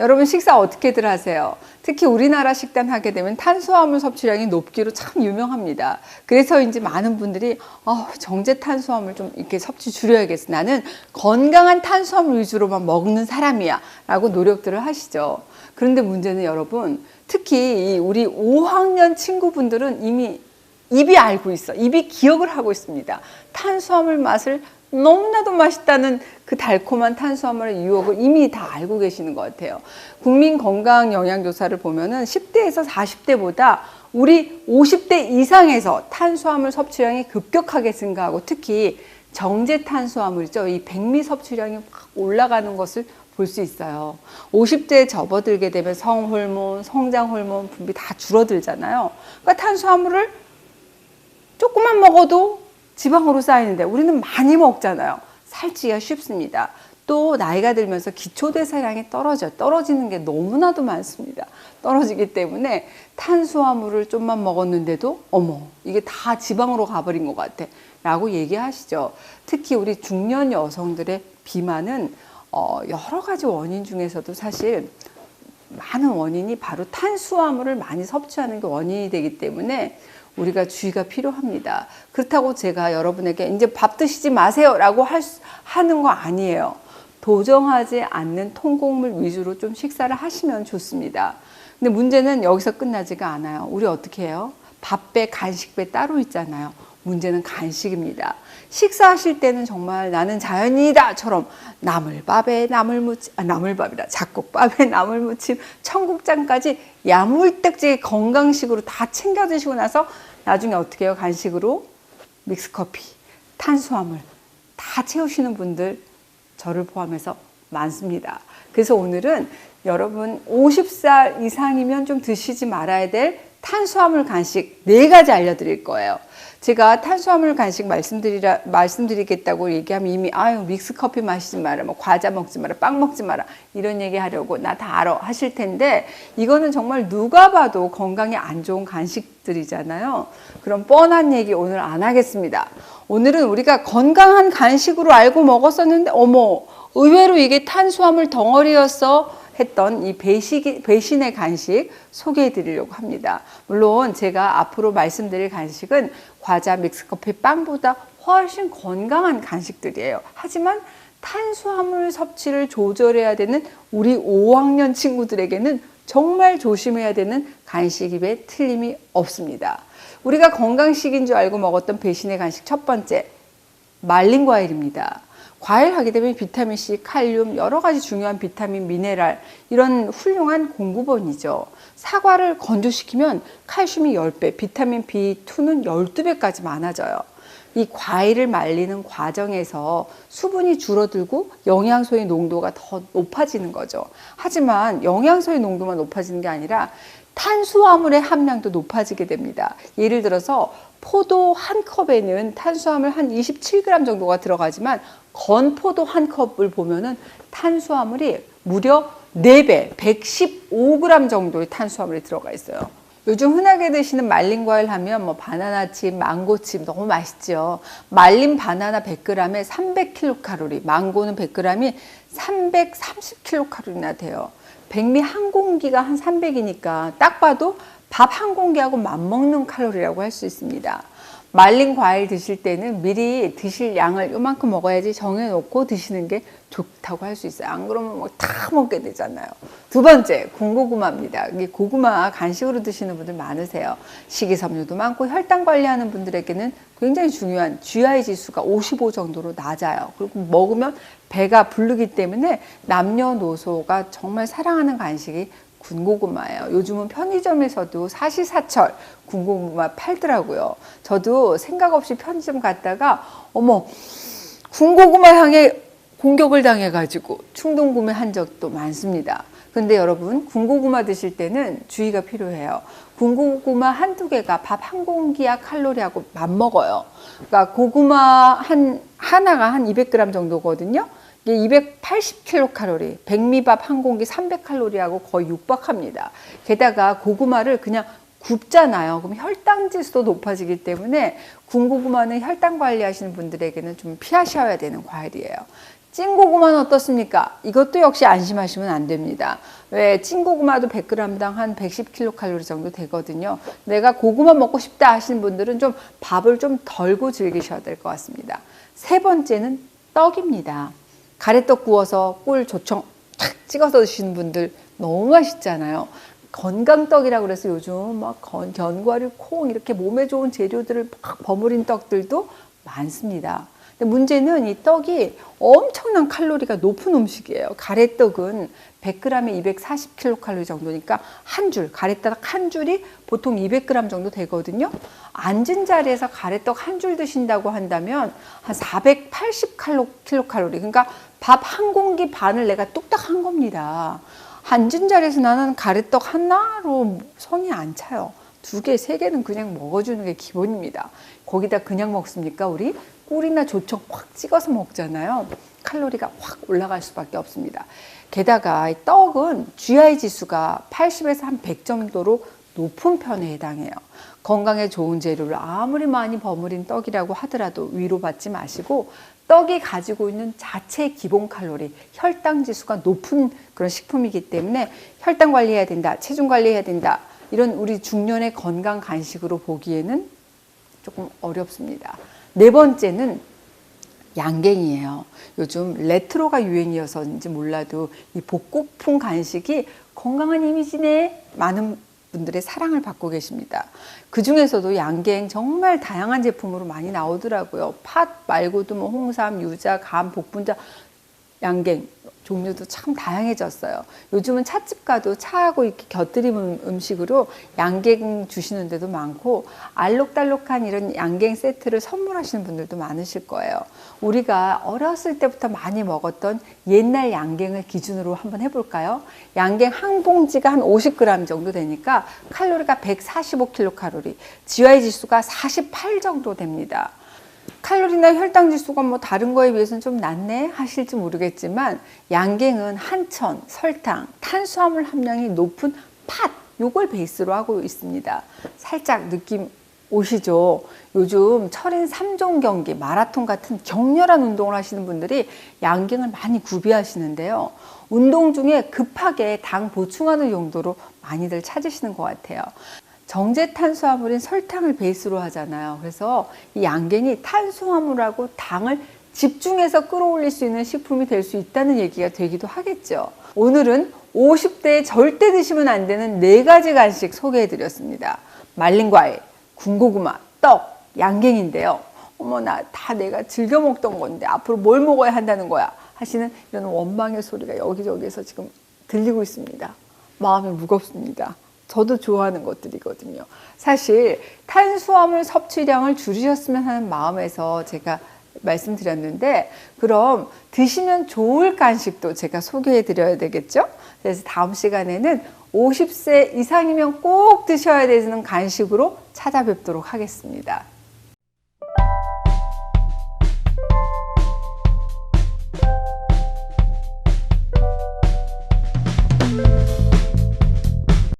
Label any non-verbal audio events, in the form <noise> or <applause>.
여러분 식사 어떻게들 하세요? 특히 우리나라 식단 하게 되면 탄수화물 섭취량이 높기로 참 유명합니다. 그래서인지 많은 분들이 어, 정제 탄수화물 좀 이렇게 섭취 줄여야겠어. 나는 건강한 탄수화물 위주로만 먹는 사람이야. 라고 노력들을 하시죠. 그런데 문제는 여러분, 특히 이 우리 5학년 친구분들은 이미 입이 알고 있어. 입이 기억을 하고 있습니다. 탄수화물 맛을 너무나도 맛있다는 그 달콤한 탄수화물의 유혹을 이미 다 알고 계시는 것 같아요. 국민 건강 영양 조사를 보면은 10대에서 40대보다 우리 50대 이상에서 탄수화물 섭취량이 급격하게 증가하고 특히 정제 탄수화물이죠. 이 백미 섭취량이 확 올라가는 것을 볼 수 있어요. 50대에 접어들게 되면 성호르몬, 성장 호르몬 분비 다 줄어들잖아요. 그러니까 탄수화물을 조금만 먹어도 지방으로 쌓이는데 우리는 많이 먹잖아요. 살찌기가 쉽습니다. 또 나이가 들면서 기초대사량이 떨어져 떨어지는 게 너무나도 많습니다. 떨어지기 때문에 탄수화물을 좀만 먹었는데도 어머 이게 다 지방으로 가버린 것 같아 라고 얘기하시죠. 특히 우리 중년 여성들의 비만은 어, 여러 가지 원인 중에서도 사실 많은 원인이 바로 탄수화물을 많이 섭취하는 게 원인이 되기 때문에 우리가 주의가 필요합니다. 그렇다고 제가 여러분에게 이제 밥 드시지 마세요라고 할, 수- 하는 거 아니에요. 도정하지 않는 통곡물 위주로 좀 식사를 하시면 좋습니다. 근데 문제는 여기서 끝나지가 않아요. 우리 어떻게 해요? 밥배, 간식배 따로 있잖아요. 문제는 간식입니다. 식사하실 때는 정말 나는 자연이다처럼 나물밥에 나물 무침, 아, 나물밥이라 잡곡밥에 <laughs> 나물 무침, 청국장까지 야물딱지게 건강식으로 다 챙겨 드시고 나서 나중에 어떻게 해요? 간식으로 믹스커피, 탄수화물 다 채우시는 분들 저를 포함해서 많습니다. 그래서 오늘은 여러분 50살 이상이면 좀 드시지 말아야 될 탄수화물 간식 네 가지 알려드릴 거예요. 제가 탄수화물 간식 말씀드리라 말씀드리겠다고 얘기하면 이미 아유 믹스 커피 마시지 마라, 뭐 과자 먹지 마라, 빵 먹지 마라 이런 얘기 하려고 나 다 알아 하실 텐데 이거는 정말 누가 봐도 건강에 안 좋은 간식들이잖아요. 그럼 뻔한 얘기 오늘 안 하겠습니다. 오늘은 우리가 건강한 간식으로 알고 먹었었는데 어머 의외로 이게 탄수화물 덩어리였어 했던 이 배식, 배신의 간식 소개해 드리려고 합니다. 물론 제가 앞으로 말씀드릴 간식은 과자, 믹스커피, 빵보다 훨씬 건강한 간식들이에요. 하지만 탄수화물 섭취를 조절해야 되는 우리 5학년 친구들에게는 정말 조심해야 되는 간식입에 틀림이 없습니다. 우리가 건강식인 줄 알고 먹었던 배신의 간식 첫 번째, 말린 과일입니다. 과일 하게 되면 비타민 C, 칼륨, 여러 가지 중요한 비타민, 미네랄 이런 훌륭한 공급원이죠. 사과를 건조시키면 칼슘이 10배, 비타민 B2는 12배까지 많아져요. 이 과일을 말리는 과정에서 수분이 줄어들고 영양소의 농도가 더 높아지는 거죠. 하지만 영양소의 농도만 높아지는 게 아니라 탄수화물의 함량도 높아지게 됩니다. 예를 들어서 포도 한 컵에는 탄수화물 한 27g 정도가 들어가지만 건포도 한 컵을 보면은 탄수화물이 무려 4배, 115g 정도의 탄수화물이 들어가 있어요. 요즘 흔하게 드시는 말린 과일 하면 뭐 바나나칩, 망고칩 너무 맛있죠. 말린 바나나 100g에 300kcal, 망고는 100g이 330kcal나 돼요. 백미 한 공기가 한 300이니까 딱 봐도 밥 한 공기하고 맞먹는 칼로리라고 할 수 있습니다. 말린 과일 드실 때는 미리 드실 양을 요만큼 먹어야지 정해놓고 드시는 게 좋다고 할 수 있어요. 안 그러면 뭐 다 먹게 되잖아요. 두 번째, 군고구마입니다. 이게 고구마 간식으로 드시는 분들 많으세요. 식이섬유도 많고 혈당 관리하는 분들에게는 굉장히 중요한 GI 지수가 55 정도로 낮아요. 그리고 먹으면 배가 부르기 때문에 남녀노소가 정말 사랑하는 간식이 군고구마예요. 요즘은 편의점에서도 사시사철 군고구마 팔더라고요. 저도 생각 없이 편의점 갔다가 어머 군고구마 향에 공격을 당해가지고 충동 구매한 적도 많습니다. 근데 여러분 군고구마 드실 때는 주의가 필요해요. 군고구마 한두 개가 밥 한 공기야 칼로리하고 맞먹어요. 그러니까 고구마 한 하나가 한 200g 정도거든요. 이게 280kcal, 백미밥 한 공기 300칼로리하고 거의 육박합니다. 게다가 고구마를 그냥 굽잖아요. 그럼 혈당 지수도 높아지기 때문에 군고구마는 혈당 관리하시는 분들에게는 좀 피하셔야 되는 과일이에요. 찐고구마는 어떻습니까? 이것도 역시 안심하시면 안 됩니다. 왜 찐고구마도 100g당 한 110kcal 정도 되거든요. 내가 고구마 먹고 싶다 하시는 분들은 좀 밥을 좀 덜고 즐기셔야 될 것 같습니다. 세 번째는 떡입니다. 가래떡 구워서 꿀 조청 탁 찍어서 드시는 분들 너무 맛있잖아요. 건강떡이라고 그래서 요즘 막 건- 견과류, 콩 이렇게 몸에 좋은 재료들을 막 버무린 떡들도 많습니다. 근데 문제는 이 떡이 엄청난 칼로리가 높은 음식이에요. 가래떡은 100g에 240kcal 정도니까 한 줄, 가래떡 한 줄이 보통 200g 정도 되거든요. 앉은 자리에서 가래떡 한 줄 드신다고 한다면 한 480kcal, 그러니까 밥 한 공기 반을 내가 뚝딱 한 겁니다. 앉은 자리에서 나는 가래떡 하나로 성이 안 차요. 두 개, 세 개는 그냥 먹어주는 게 기본입니다. 거기다 그냥 먹습니까? 우리 꿀이나 조청 확 찍어서 먹잖아요. 칼로리가 확 올라갈 수밖에 없습니다. 게다가 이 떡은 GI 지수가 80에서 한 100 정도로 높은 편에 해당해요. 건강에 좋은 재료를 아무리 많이 버무린 떡이라고 하더라도 위로받지 마시고 떡이 가지고 있는 자체 기본 칼로리, 혈당 지수가 높은 그런 식품이기 때문에 혈당 관리해야 된다, 체중 관리해야 된다. 이런 우리 중년의 건강 간식으로 보기에는 조금 어렵습니다. 네 번째는 양갱이에요. 요즘 레트로가 유행이어서인지 몰라도 이 복고풍 간식이 건강한 이미지네 많은 분들의 사랑을 받고 계십니다. 그 중에서도 양갱 정말 다양한 제품으로 많이 나오더라고요. 팥 말고도 뭐 홍삼, 유자, 감, 복분자, 양갱 종류도 참 다양해졌어요. 요즘은 찻집 가도 차하고 이렇게 곁들이는 음식으로 양갱 주시는 데도 많고 알록달록한 이런 양갱 세트를 선물하시는 분들도 많으실 거예요. 우리가 어렸을 때부터 많이 먹었던 옛날 양갱을 기준으로 한번 해볼까요? 양갱 한 봉지가 한 50g 정도 되니까 칼로리가 145kcal, GI 지수가 48 정도 됩니다. 칼로리나 혈당 지수가 뭐 다른 거에 비해서는 좀 낮네 하실지 모르겠지만 양갱은 한천, 설탕, 탄수화물 함량이 높은 팥 요걸 베이스로 하고 있습니다. 살짝 느낌 오시죠? 요즘 철인 3종 경기, 마라톤 같은 격렬한 운동을 하시는 분들이 양갱을 많이 구비하시는데요. 운동 중에 급하게 당 보충하는 용도로 많이들 찾으시는 것 같아요. 정제 탄수화물인 설탕을 베이스로 하잖아요. 그래서 이 양갱이 탄수화물하고 당을 집중해서 끌어올릴 수 있는 식품이 될 수 있다는 얘기가 되기도 하겠죠. 오늘은 50대에 절대 드시면 안 되는 네 가지 간식 소개해 드렸습니다. 말린 과일, 군고구마, 떡, 양갱인데요. 어머나 다 내가 즐겨 먹던 건데 앞으로 뭘 먹어야 한다는 거야 하시는 이런 원망의 소리가 여기저기에서 지금 들리고 있습니다. 마음이 무겁습니다. 저도 좋아하는 것들이거든요. 사실 탄수화물 섭취량을 줄이셨으면 하는 마음에서 제가 말씀드렸는데 그럼 드시면 좋을 간식도 제가 소개해 드려야 되겠죠? 그래서 다음 시간에는 50세 이상이면 꼭 드셔야 되는 간식으로 찾아뵙도록 하겠습니다.